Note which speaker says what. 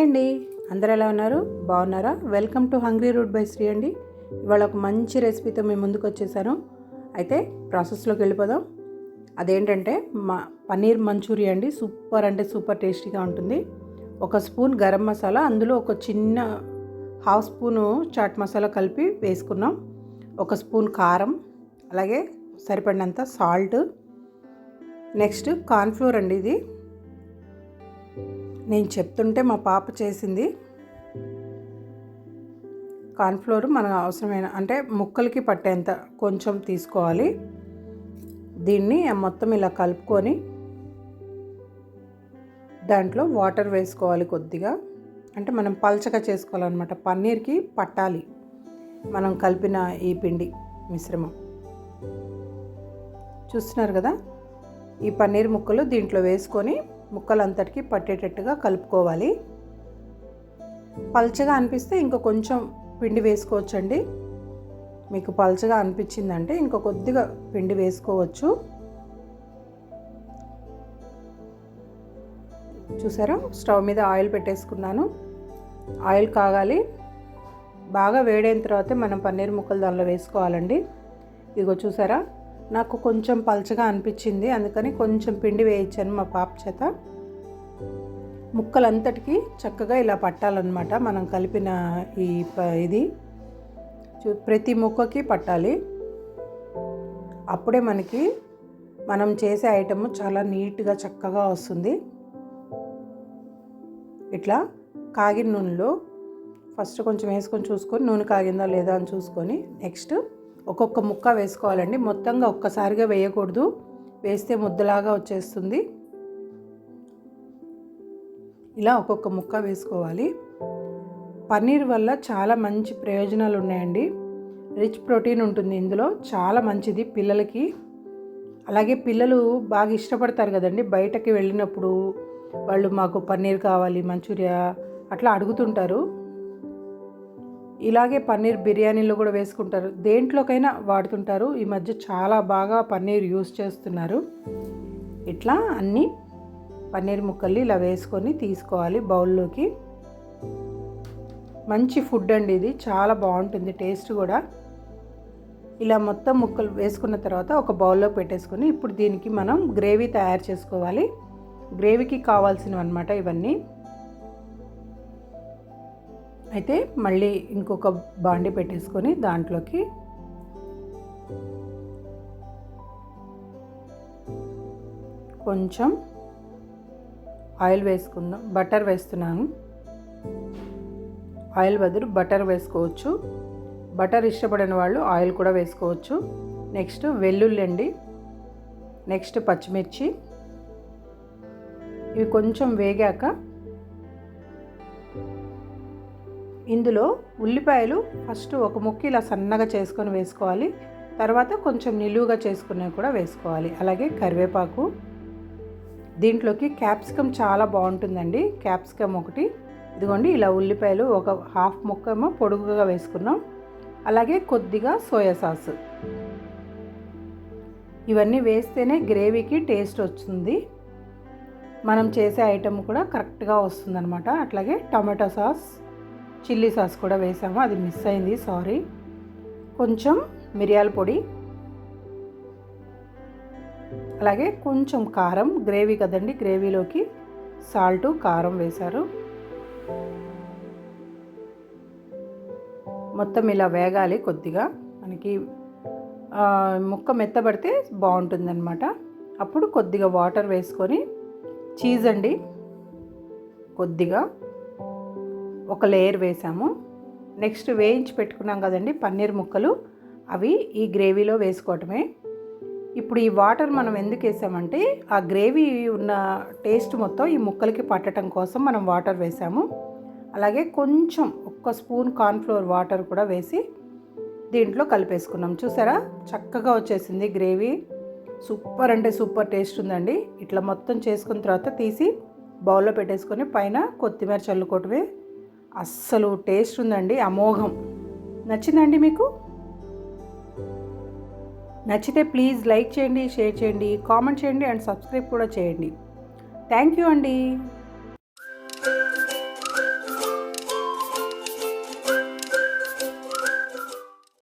Speaker 1: అందరు ఎలా ఉన్నారు? బాగున్నారా? Welcome to hungry root by Sri అండి. ఇవాళ ఒక మంచి రెసిపీతో మేము ముందుకు వచ్చేసాను. అయితే ప్రాసెస్లోకి వెళ్ళిపోదాం. అదేంటంటే మా పన్నీర్ మంచూరియా అండి. సూపర్ అంటే సూపర్ టేస్టీగా ఉంటుంది. ఒక స్పూన్ గరం మసాలా అందులో ఒక చిన్న హాఫ్ స్పూను చాట్ మసాలా కలిపి వేసుకున్నాం. ఒక స్పూన్ కారం అలాగే సరిపడినంత సాల్ట్ నెక్స్ట్ కార్న్ఫ్లోర్ అండి ఇది. నేను చెప్తుంటే మా పాప చేసింది. కార్న్ఫ్లోర్ మనకు అవసరమైన అంటే ముక్కలకి పట్టేంత కొంచెం తీసుకోవాలి. దీన్ని మొత్తం ఇలా కలుపుకొని దాంట్లో వాటర్ వేసుకోవాలి కొద్దిగా. అంటే మనం పల్చగా చేసుకోవాలన్నమాట. పన్నీర్కి పట్టాలి మనం కలిపిన ఈ పిండి మిశ్రమం. చూస్తున్నారు కదా? ఈ పన్నీర్ ముక్కలు దీంట్లో వేసుకొని ముక్కలంతటికి పట్టేటట్టుగా కలుపుకోవాలి. పల్చగా అనిపిస్తే ఇంకా కొంచెం పిండి వేసుకోవచ్చండి. మీకు పల్చగా అనిపించిందంటే ఇంకా కొద్దిగా పిండి వేసుకోవచ్చు. చూసారా? స్టవ్ మీద ఆయిల్ పెట్టేసుకున్నాను. ఆయిల్ కాగాలి. బాగా వేడైన తర్వాతే మనం పన్నీర్ ముక్కలు దానిలో వేసుకోవాలండి. ఇదిగో చూసారా? నాకు కొంచెం పల్చగా అనిపించింది. అందుకని కొంచెం పిండి వేయించాను మా పాప చేత. ముక్కలంతటికి చక్కగా ఇలా పట్టాలన్నమాట. మనం కలిపిన ఈ ఇది ప్రతి ముక్కకి పట్టాలి. అప్పుడే మనకి మనం చేసే ఐటమ్ చాలా నీట్గా చక్కగా వస్తుంది. ఇట్లా కాగిన నూనెలో ఫస్ట్ కొంచెం వేసుకొని చూసుకొని నూనె కాగిందా లేదా అని చూసుకొని నెక్స్ట్ ఒక్కొక్క ముక్క వేసుకోవాలండి. మొత్తంగా ఒక్కసారిగా వేయకూడదు. వేస్తే ముద్దలాగా వచ్చేస్తుంది. ఇలా ఒక్కొక్క ముక్క వేసుకోవాలి. పన్నీర్ వల్ల చాలా మంచి ప్రయోజనాలు ఉన్నాయండి. రిచ్ ప్రోటీన్ ఉంటుంది ఇందులో. చాలా మంచిది పిల్లలకి. అలాగే పిల్లలు బాగా ఇష్టపడతారు కదండి. బయటకి వెళ్ళినప్పుడు వాళ్ళు మాకు పన్నీర్ కావాలి మంచూరియా అట్లా అడుగుతుంటారు. ఇలాగే పన్నీర్ బిర్యానీలో కూడా వేసుకుంటారు. దేంట్లోకైనా వాడుతుంటారు. ఈ మధ్య చాలా బాగా పన్నీర్ యూస్ చేస్తున్నారు. ఇట్లా అన్నీ పన్నీర్ ముక్కల్ని ఇలా వేసుకొని తీసుకోవాలి బౌల్లోకి. మంచి ఫుడ్ అండి ఇది. చాలా బాగుంటుంది టేస్ట్ కూడా. ఇలా మొత్తం ముక్కలు వేసుకున్న తర్వాత ఒక బౌల్లో పెట్టేసుకొని ఇప్పుడు దీనికి మనం గ్రేవీ తయారు చేసుకోవాలి. గ్రేవీకి కావాల్సినవి అనమాట ఇవన్నీ. అయితే మళ్ళీ ఇంకొక బాండి పెట్టేసుకొని దాంట్లోకి కొంచెం ఆయిల్ వేసుకుందాం. బటర్ వేస్తున్నాను. ఆయిల్ బదులు బటర్ వేసుకోవచ్చు. బటర్ ఇష్టపడిన వాళ్ళు ఆయిల్ కూడా వేసుకోవచ్చు. నెక్స్ట్ వెల్లుల్లి అండి. నెక్స్ట్ పచ్చిమిర్చి. ఇవి కొంచెం వేగాక ఇందులో ఉల్లిపాయలు ఫస్ట్ ఒక ముక్క ఇలా సన్నగా చేసుకొని వేసుకోవాలి. తర్వాత కొంచెం నిలువుగా చేసుకునేవి కూడా వేసుకోవాలి. అలాగే కరివేపాకు. దీంట్లోకి క్యాప్సికమ్ చాలా బాగుంటుందండి. క్యాప్సికమ్ ఒకటి. ఇదిగోండి ఇలా ఉల్లిపాయలు ఒక హాఫ్ ముక్క ఏమో పొడుగుగా వేసుకున్నాం. అలాగే కొద్దిగా సోయా సాస్. ఇవన్నీ వేస్తేనే గ్రేవీకి టేస్ట్ వస్తుంది. మనం చేసే ఐటెం కూడా కరెక్ట్గా వస్తుందన్నమాట. అట్లాగే టమాటో సాస్. చిల్లీ సాస్ కూడా వేసాము. అది మిస్ అయింది. సారీ కొంచెం మిరియాల పొడి. అలాగే కొంచెం కారం. గ్రేవీ కదండి. గ్రేవీలోకి సాల్ట్ కారం వేశారు. మొత్తం ఇలా వేగాలి కొద్దిగా. మనకి ముక్క మెత్తబడితే బాగుంటుందన్నమాట. అప్పుడు కొద్దిగా వాటర్ వేసుకొని చీజ్ అండి. కొద్దిగా. ఒక లేయర్ వేసాము. నెక్స్ట్ వేయించి పెట్టుకున్నాం కదండి పన్నీర్ ముక్కలు. అవి ఈ గ్రేవీలో వేసుకోవటమే. ఇప్పుడు ఈ వాటర్ మనం ఎందుకు వేసామంటే ఆ గ్రేవీ ఉన్న టేస్ట్ మొత్తం ఈ ముక్కలకి పట్టడం కోసం మనం వాటర్ వేసాము. అలాగే కొంచెం ఒక్క స్పూన్ కార్న్ఫ్లోర్ వాటర్ కూడా వేసి దీంట్లో కలిపేసుకున్నాం. చూసారా? చక్కగా వచ్చేసింది గ్రేవీ సూపర్ అంటే సూపర్ టేస్ట్ ఉందండి. ఇట్లా మొత్తం చేసుకున్న తర్వాత తీసి బౌల్లో పెట్టేసుకొని పైన కొత్తిమీర చల్లుకోవటమే. అస్సలు టేస్ట్ ఉందండి అమోఘం. నచ్చిందండి మీకు? నచ్చితే ప్లీజ్ లైక్ చేయండి షేర్ చేయండి కామెంట్ చేయండి అండ్ సబ్స్క్రైబ్ కూడా చేయండి. థ్యాంక్ యూ అండి.